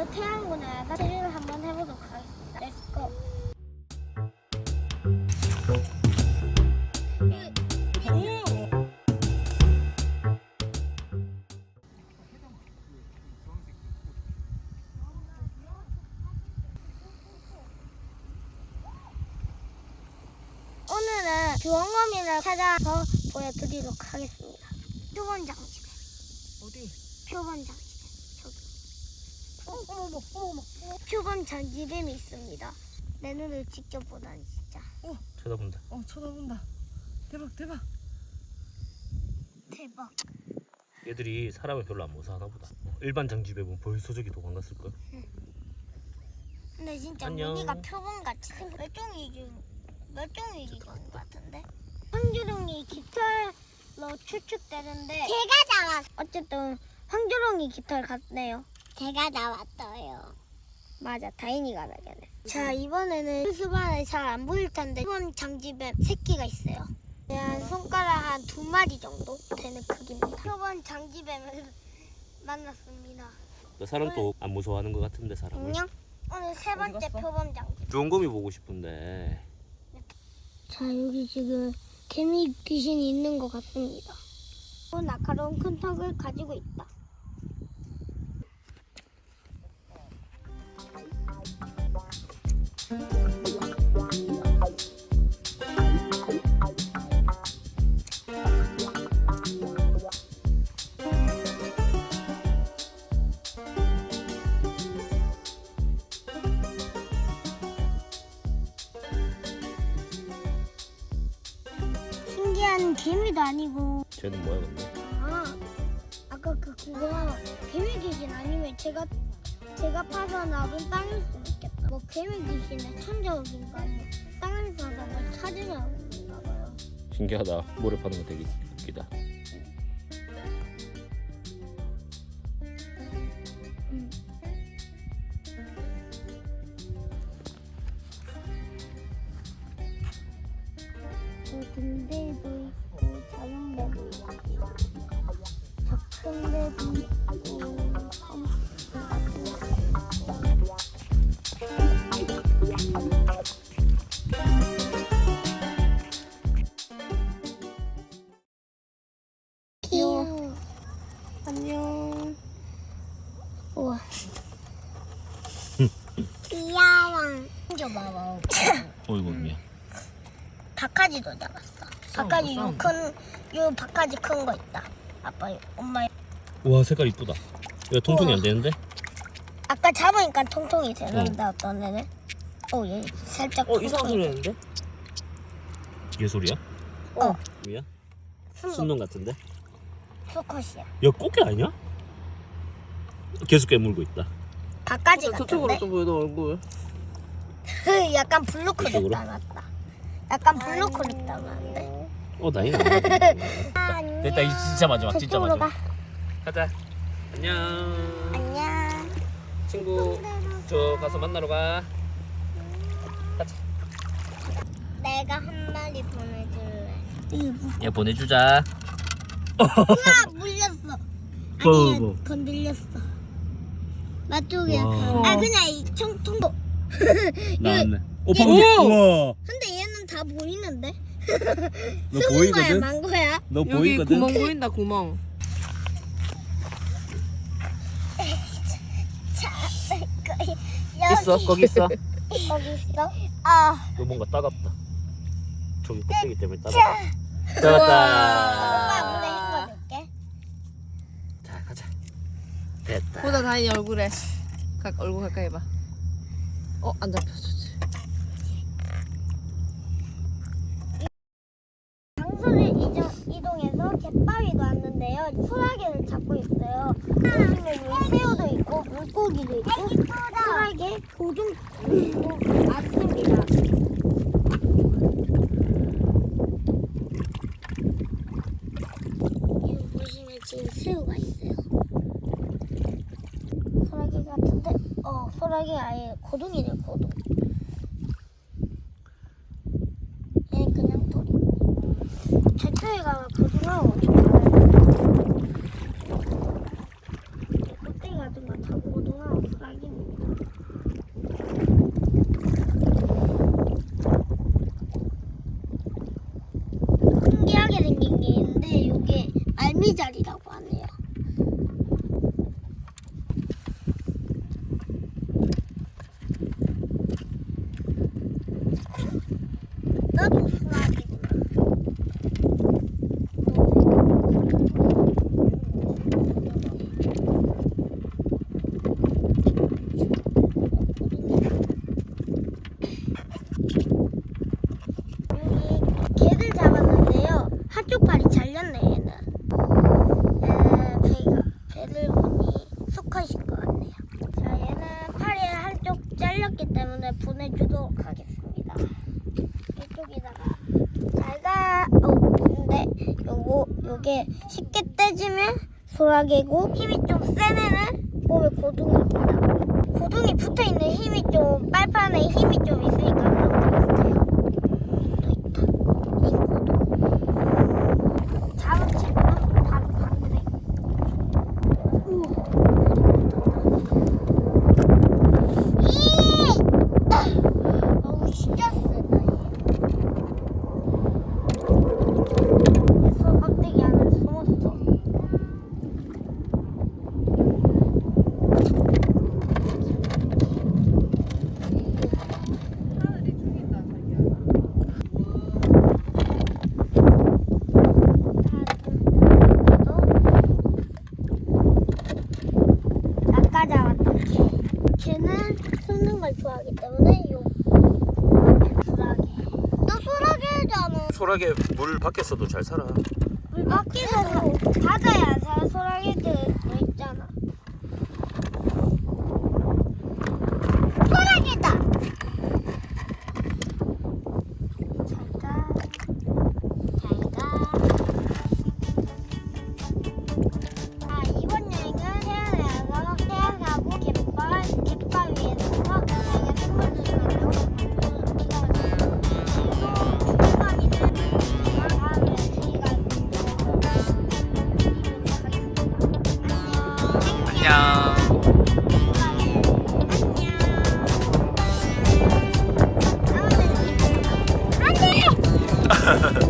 저 태양군에 사진을 한번 해보도록 하겠습니다. Let's go. 오늘은 주원검이를 찾아서 보여드리도록 하겠습니다. 표본 장집에, 어디? 표본 장집에, 저기. 어머머, 어머머. 표본 장집에 있습니다. 내 눈을 직접 보다니 진짜 쳐다본다. 어 쳐다본다. 대박 대박. 대박. 얘들이 사람을 별로 안 무서워하나 보다. 어, 일반 장집에 보면 벌써 저기 도망 갔을 걸. 근데 진짜 안녕. 무늬가 표본같이 생- 멸종위기 멸종위기인 것 같은데 황주롱이 깃털로 추측되는데 제가 잡았 어쨌든 황주롱이 깃털 같네요 제가 잡았어요 맞아 다인이가 발견했어 자 이번에는 수반에 잘 안 보일 텐데 이번 장집에 새끼가 있어요 한 손가락 한 두 마리 정도 되는 크기입니다 표본 장집에 만났습니다 그 사람도 안 무서워하는 것 같은데 사람을. 안녕 오늘 세 번째 갔어? 표본 장집 주원검이 보고 싶은데. 자 여기 지금 개미 귀신이 있는 것 같습니다. 또 날카로운 큰 턱을 가지고 있다. 신기한 개미도 아니고 쟤는 뭐야 근데? 아 아까 그 그거 개미 귀신 아니면 제가 제가 파서 나온 땅일 수도 있겠다. 뭐 개미 귀신의 천적인가 뭐 땅을 찾으면 있나 봐요. 신기하다. 모래 파는 거 되게 웃기다. 음. 저 등대 봐봐. 어이구 미안. 바카지도 잡았어. 바카지 싸움. 요큰 요 바카지 큰 거 있다. 아빠, 엄마. 와 색깔 이쁘다. 이거 통통이 안 되는데? 아까 잡으니까 통통이 되는데 어 떤 애는? 어, 얘 살짝 어 이상한 소리. 했는데? 얘 소리야? 어. 뭐야? 순놈, 순놈 같은데? 수컷이야. 야 꽃게 아니야? 계속 깨물고 있다. 저쪽으로 같은데? 좀 보여도 얼굴. 약간 블루클립 이쪽으로? 닮았다. 약간 블루클립 닮았는데? 어 나이가 안녕. 됐다 이 진짜 마지막 진짜 저쪽으로 마지막. 가. 가자. 안녕. 안녕. 친구 저 가서 만나러 가. 가자. 내가 한 마리 보내줄래. 이거 뭐- 얘 보내주자. 우와 물렸어. 뭐, 아니 뭐. 건들렸어. 맛쪽이야. 와. 아 그냥 이 총통도. 나왔네. 오 오! 방금. 우와. 근데 얘는 다 보이는데? 너 숨은 거야 망고야? 너 여기 구멍 보인다 구멍. 자, 있어 거기 있어. 거기 있어. 아 너 뭔가 따갑다. 저기 껍데기 때문에 자, 따갑다. 엄마 잡았다. 물에 헹궈줄게. 자 가자. 됐다. 보다 다니 얼굴에. 가, 얼굴 가까이 봐. 어 안 잡혀졌지. 장소를 이동, 이동해서 갯바위도 왔는데요. 소라게를 잡고 있어요. 보시면 새우도 있고 물고기도 있고 소라게 도둑도 많 포도. 얘 네, 그냥 돌이. 제트이가 부드러워. 껍데기 같은 거다 고등어 수락입니다. 신기하게 생긴 게 있는데 이게 알미자리다. 잘렸기 때문에 보내주도록 하겠습니다. 이쪽에다가 잘가. 어 근데 요거 요게 쉽게 떼지면 소라게고 힘이 좀 센 애는 몸에 고둥입니다. 고둥이 붙어 있는 힘이 좀 빨판에 힘이 좀 있으니까 그런 것 같아요. 또 있다. 인고도. 잡은 친구는 바로 방생. 이! 어우 진짜 세다 얘. 얘서 껍데기 안에 숨었어. 아까 잡았던 개. 걔는 숨는 걸 좋아하기 때문에 요 소라게. 너 소라게잖아. 소라게 물 밖에서도 잘 살아. 물 밖에서 바다에 안 사는 소라게들 뭐 있잖아. 안녕. 안돼.